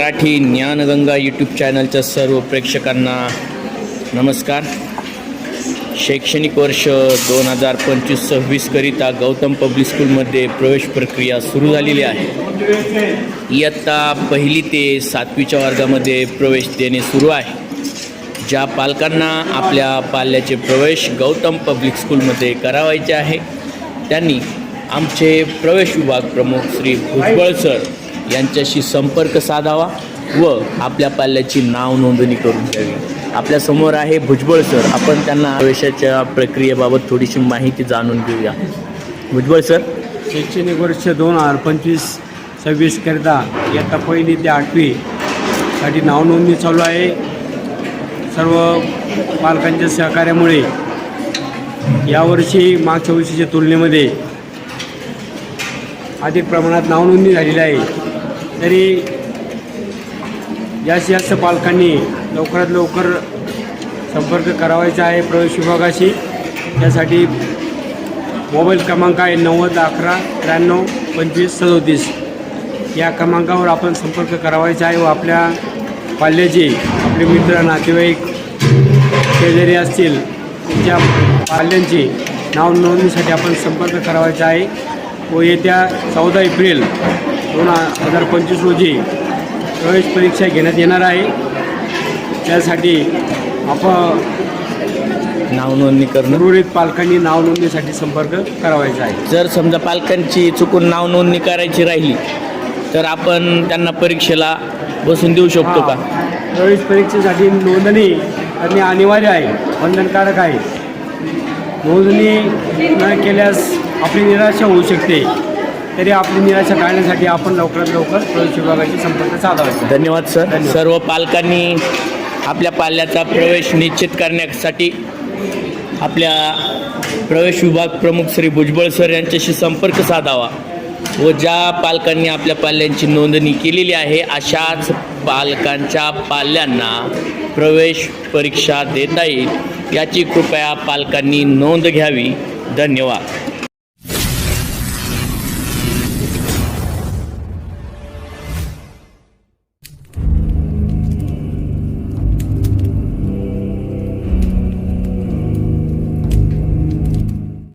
Marathi Dnyanganga YouTube चॅनलच्या सर्व प्रेक्षकांना नमस्कार. शैक्षणिक वर्ष दोन हजार पंचवीस सव्वीसकरिता गौतम पब्लिक स्कूलमध्ये प्रवेश प्रक्रिया सुरू झालेली आहे. इयत्ता पहिली ते सातवीच्या वर्गामध्ये प्रवेश देणे सुरू आहे. ज्या पालकांना आपल्या पाल्याचे प्रवेश गौतम पब्लिक स्कूलमध्ये करावायचे आहे त्यांनी आमचे प्रवेश विभाग प्रमुख श्री भुजबळ सर यांच्याशी संपर्क साधावा व आपल्या पाल्याची नाव नोंदणी करून घ्यावी. आपल्यासमोर आहे भुजबळ सर. आपण त्यांना प्रवेशाच्या प्रक्रियेबाबत थोडीशी माहिती जाणून घेऊया. भुजबळ सर. शैक्षणिक वर्ष दोन हजार पंचवीस सव्वीसकरिता इयत्ता पहिली ते आठवीसाठी नावनोंदणी चालू आहे. सर्व पालकांच्या सहकार्यामुळे यावर्षी मागच्या वर्षीच्या तुलनेमध्ये अधिक प्रमाणात नावनोंदणी झालेली आहे. तरी जास्तीत जास्त पालकांनी लवकरात लवकर संपर्क करावायचा आहे प्रवेश विभागाशी. त्यासाठी मोबाईल क्रमांक आहे नव्वद अकरा त्र्याण्णव पंचवीस सदोतीस. या क्रमांकावर आपण संपर्क करावायचा आहे व आपल्या पाल्याचे आपले मित्र नातेवाईक शेजारी असतील त्यांच्या पाल्यांची नाव नोंदणीसाठी आपण संपर्क करावायचा आहे व येत्या चौदा एप्रिल दोन हजार पंचवीस रोजी प्रवेश परीक्षा घेण्यात येणार आहे. त्यासाठी आपण नाव नोंदणी करणं. उर्वरित पालकांनी नाव नोंदणीसाठी संपर्क करावायचा आहे. जर समजा पालकांची चुकून नाव नोंदणी करायची राहिली तर आपण त्यांना परीक्षेला बसून देऊ शकतो का. प्रवेश परीक्षेसाठी नोंदणी करणे अनिवार्य आहे बंधनकारक आहे. नोंदणी न केल्यास आपली निराशा होऊ शकते. तरी आपली निराशा टाळण्यासाठी आपण लवकरात लवकर प्रवेश विभागाशी संपर्क आहे. धन्यवाद सर. सर्व पालकांनी आपल्या पाल्याचा प्रवेश निश्चित करण्यासाठी आपल्या प्रवेश विभाग प्रमुख श्री भुजबळ सर यांच्याशी संपर्क साधावा व ज्या पालकांनी आपल्या पाल्यांची नोंदणी केलेली आहे अशाच पालकांच्या पाल्यांना प्रवेश परीक्षा देता येईल याची कृपया पालकांनी नोंद घ्यावी धन्यवाद